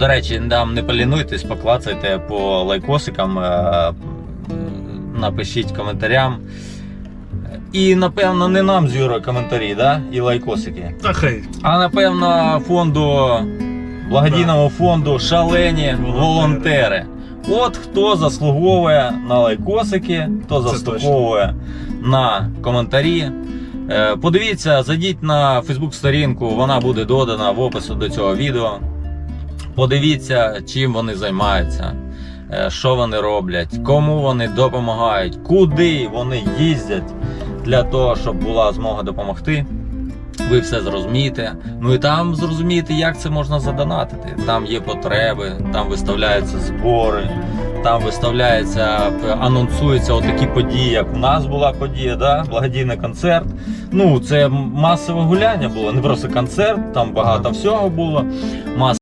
До речі, не полінуйтесь, поклацайте по лайкосикам, е, напишіть коментарям. І напевно не нам з Юрою коментарі, да? і лайкосики. Та хай. А напевно фонду благодійного фонду шалені Волонтери. От хто заслуговує на лайкосики, хто заслуговує на коментарі. Е, Подивіться, зайдіть на Фейсбук сторінку, вона буде додана в опису до цього відео. Подивіться, чим вони займаються, е, що вони роблять, кому вони допомагають, куди вони їздять для того, щоб була змога допомогти. Ви все зрозумієте. Ну і там зрозумієте, як це можна задонатити. Там є потреби, там виставляються збори, там виставляється, анонсуються отакі події, як у нас була подія, да? благодійний концерт. Ну, це масове гуляння було, не просто концерт, там багато всього було.